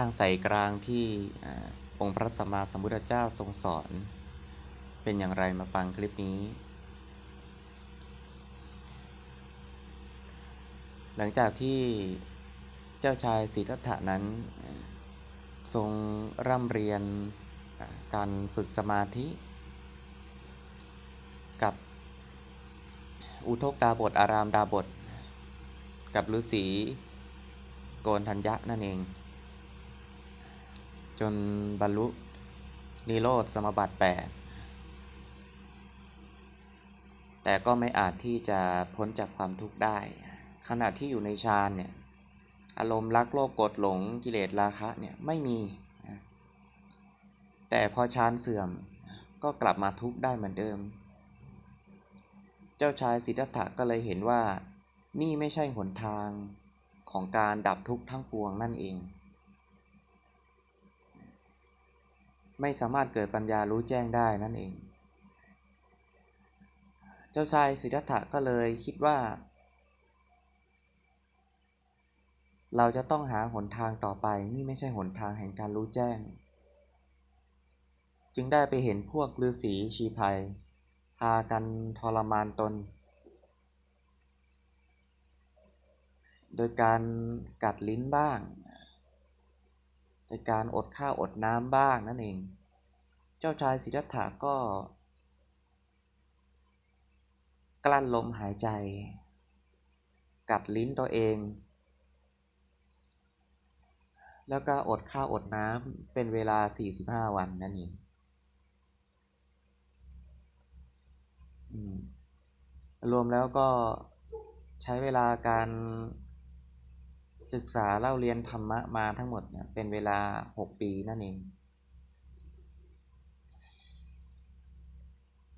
างสายกลางที่อองค์พระสัมมาสัมพุทธเจ้าทรงสอน เป็นอย่างไรมาฟังคลิปนี้ หลังจากที่เจ้าชายสิทธัตถะนั้น ทรงร่ำเรียนการฝึกสมาธิ กับอุทกดาบทอารามดาบท กับฤาษีโกนทัญญะนั่นเอง จนบรรลุนิโรธสมบัติแปดแต่ก็ไม่อาจที่จะพ้นจากความทุกข์ได้ ขณะที่อยู่ในฌานเนี่ยอารมณ์รักโลภโกรธหลงกิเลสราคะเนี่ยไม่มี แต่พอฌานเสื่อมก็กลับมาทุกข์ได้เหมือนเดิม เจ้าชายสิทธัตถะก็เลยเห็นว่านี่ไม่ใช่หนทางของการดับทุกข์ทั้งปวงนั่นเอง ไม่สามารถเกิดปัญญารู้แจ้งได้นั่นเอง เจ้าชายสิทธัตถะก็เลยคิดว่า เราจะต้องหาหนทางต่อไปนี่ไม่ใช่หนทางแห่งการรู้แจ้ง จึงได้ไปเห็นพวกฤาษีชีภัยพากันทรมานตน โดยการกัดลิ้นบ้าง โดยการอดข้าวอดน้ำบ้างนั่นเอง เจ้าชายสิทธัตถะก็ กลั้นลมหายใจ กัดลิ้นตัวเอง แล้วก็อดข้าวอดน้ำเป็นเวลา 45 วันนั่นเองรวมแล้วก็ใช้เวลาการ ศึกษาเล่าเรียนธรรมะมาทั้งหมดเนี่ยเป็นเวลา 6 ปีนั่นเอง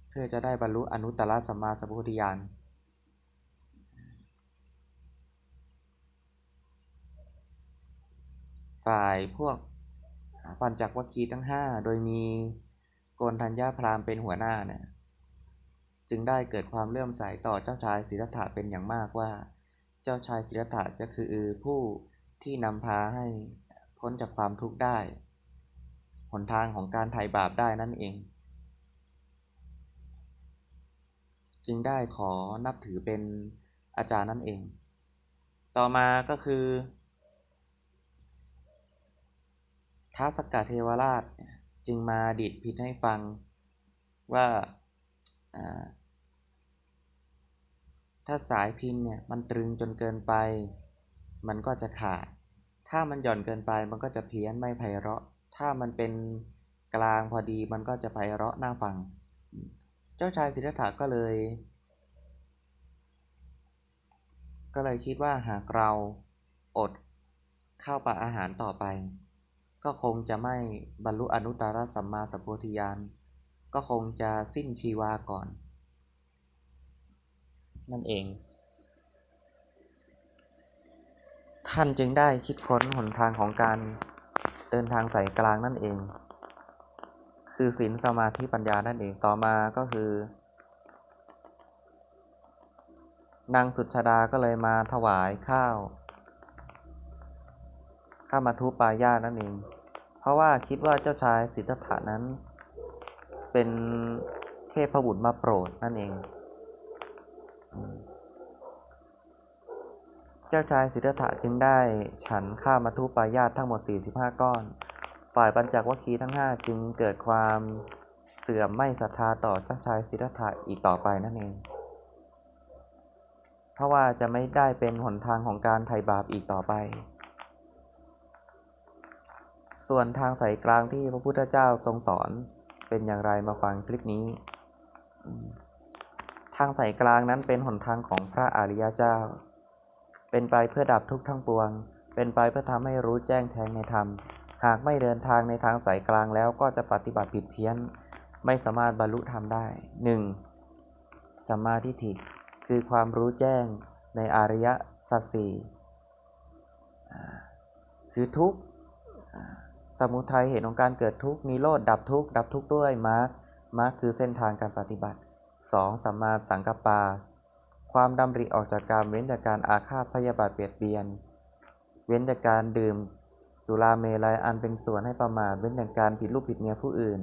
เพื่อจะได้บรรลุอนุตตรสัมมาสัมพุทธญาณฝ่ายพวกปัญจวัคคีย์ทั้ง 5 โดยมีโกนทัญญาพราหมณ์เป็นหัวหน้าเนี่ยจึงได้เกิดความเลื่อมใสต่อเจ้าชายสิทธัตถะเป็นอย่างมากว่า เจ้าชายสิทธัตถะจะคือผู้ที่นำพาให้พ้นจากความทุกข์ได้ หนทางของการไถ่บาปได้นั่นเอง จึงได้ขอนับถือเป็นอาจารย์นั่นเอง ต่อมาก็คือท้าสกกะเทวราชจึงมาดิดพินให้ฟังว่า ถ้าสายพินเนี่ยมันตรึงจนเกินไป มันก็จะขาด ถ้ามันหย่อนเกินไปมันก็จะเพี้ยนไม่ไพเราะ ถ้ามันเป็นกลางพอดีมันก็จะไพเราะน่าฟัง เจ้าชายสิทธัตถะก็เลย ก็เลยคิดว่าหากเราอดข้าวปลาอาหารต่อไป ก็คงจะไม่บรรลุอนุตตรสัมมาสัมโพธิญาณก็คงจะสิ้นชีวาก่อน นั่นเอง ท่านจึงได้คิดค้นหนทางของการเดินทางสายกลางนั่นเอง คือศีลสมาธิปัญญานั่นเองต่อมาก็คือ นางสุชาดาก็เลยมาถวายข้าวข้ามาทุปายาตนั่นเอง เพราะว่าคิดว่าเจ้าชายสิทธัตถะนั้น เป็นเทพบุตรมาโปรดนั่นเอง เจ้าชายสิทธัตถะจึงได้ฉันข้าวมาทุปายาตทั้งหมด 45 ก้อน ฝ่ายปัญจวัคคีย์ทั้ง 5 จึงเกิดความเสื่อมไม่ศรัทธาต่อเจ้าชายสิทธัตถะอีกต่อไปนั่นเอง เพราะว่าจะไม่ได้เป็นหนทางของการไถ่บาปอีกต่อไป ส่วนทางสายกลางที่พระพุทธเจ้าทรงสอนเป็นอย่างไรมาฟังคลิปนี้ ทางสายกลางนั้นเป็นหนทางของพระอริยเจ้า เป็นไปเพื่อดับทุกข์ทั้งปวง เป็นไปเพื่อทำให้รู้แจ้งแทงในธรรม หากไม่เดินทางในทางสายกลางแล้วก็จะปฏิบัติผิดเพี้ยน ไม่สามารถบรรลุธรรมได้ 1. สัมมาทิฏฐิคือความรู้แจ้งในอริยสัจสี่คือทุกข์สมุทัยเหตุของการเกิดทุกข์นิโรธดับทุกข์ดับทุกข์ด้วยมรรคมรรคคือเส้นทางการปฏิบัติ 2. สัมมาสังกัปปา ความดำริออกจากการเว้นจากการอาฆาตพยาบาทเบียดเบียน เว้นจากการดื่มสุราเมลัยอันเป็นส่วนให้ประมาทเว้นจากการผิดลูกผิดเมียผู้อื่น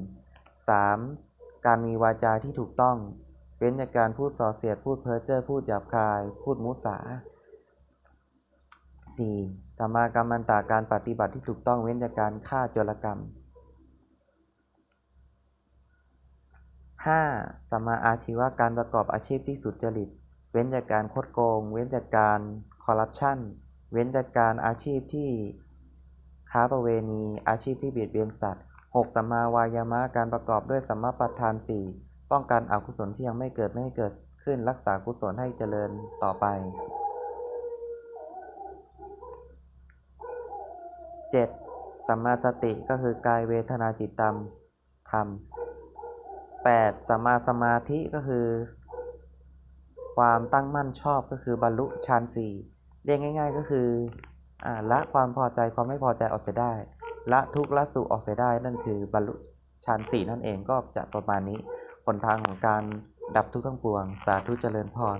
3. การมีวาจาที่ถูกต้อง เว้นจากการพูดส่อเสียดพูดเพ้อเจ้อพูดหยาบคาย พูดมุสา 4. สัมมากรรมันตาการปฏิบัติที่ถูกต้องเว้นจากการฆ่าโจรกรรม 5. สัมมาอาชีวะ การประกอบอาชีพที่สุจริต เว้นจากการคดโกง เว้นจากการคอร์รัปชัน เว้นจากการอาชีพที่ค้าประเวณี อาชีพที่เบียดเบียนสัตว์ 6. สัมมาวายามะ การประกอบด้วยสัมมาประธาน 4. ป้องกันอกุศลที่ยังไม่เกิดไม่ให้เกิดขึ้นรักษากุศลให้เจริญต่อไป 7. สัมมาสติก็คือกายเวทนาจิตตามธรรม 8. สัมมาสมาธิก็คือ ความตั้งมั่นชอบก็คือบรรลุฌานสี่เรียกง่าย ๆ ก็คืออละความพอใจความไม่พอใจออกเสียได้ ละทุกข์ละสุออกเสียได้นั่นคือบรรลุฌานสี่นั่นเองก็จะประมาณนี้หนทางของการดับทุกข์ทั้งปวง สาธุเจริญพร